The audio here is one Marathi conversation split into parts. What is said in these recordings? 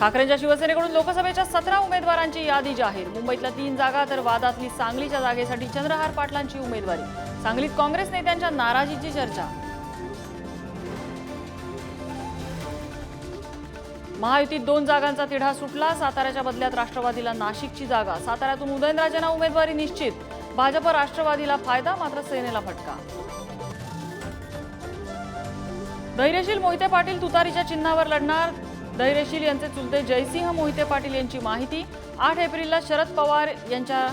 ठाकरेंच्या शिवसेनेकडून लोकसभेच्या सतरा उमेदवारांची यादी जाहीर. मुंबईतल्या तीन जागा तर वादातली सांगलीच्या जागेसाठी चंद्रहार पाटलांची उमेदवारी. सांगलीत काँग्रेस नेत्यांच्या नाराजीची चर्चा. महायुतीत दोन जागांचा तिढा सुटला. साताऱ्याच्या बदल्यात राष्ट्रवादीला नाशिकची जागा. साताऱ्यातून उदयनराजेंना उमेदवारी निश्चित. भाजप राष्ट्रवादीला फायदा मात्र सेनेला फटका. धैर्यशील मोहिते पाटील तुतारीच्या चिन्हावर लढणार. धैर्यशील यांचे चुलते जयसिंह मोहिते पाटील यांची माहिती. आठ एप्रिलला शरद पवार यांच्या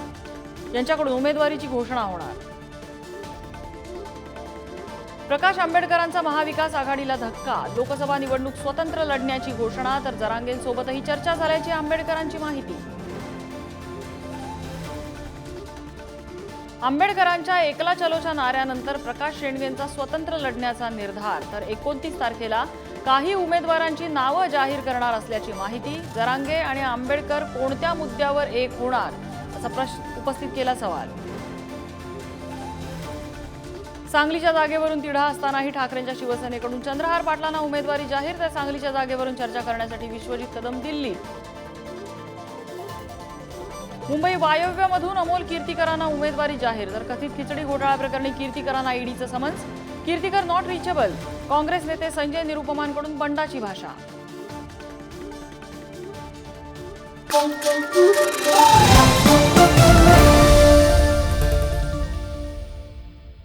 यांच्याकडून उमेदवारीची घोषणा होणार. प्रकाश आंबेडकरांचा महाविकास आघाडीला धक्का. लोकसभा निवडणूक स्वतंत्र लढण्याची घोषणा तर जरांगेंसोबतही चर्चा झाल्याची आंबेडकरांची माहिती. आंबेडकरांच्या एकला चलोच्या नाऱ्यानंतर प्रकाश शेंडगेंचा स्वतंत्र लढण्याचा निर्धार तर एकोणतीस तारखेला काही उमेदवारांची नावं जाहीर करणार असल्याची माहिती जरांगे आणि आंबेडकर कोणत्या मुद्द्यावर एक होणार असा प्रश्न उपस्थित केला सवाल. सांगलीच्या जागेवरून तिढा असतानाही ठाकरेंच्या शिवसेनेकडून चंद्रहार पाटलांना उमेदवारी जाहीर तर सांगलीच्या जागेवरून चर्चा करण्यासाठी विश्वजित कदम दिल्ली. मुंबई वायव्यमधून अमोल कीर्तीकरांना उमेदवारी जाहीर तर कथित खिचडी घोटाळा प्रकरणी कीर्तीकरांना ईडीचं summons. Kirtikar not reachable Congress नेते संजय निरुपमांकडून बंडाची भाषा.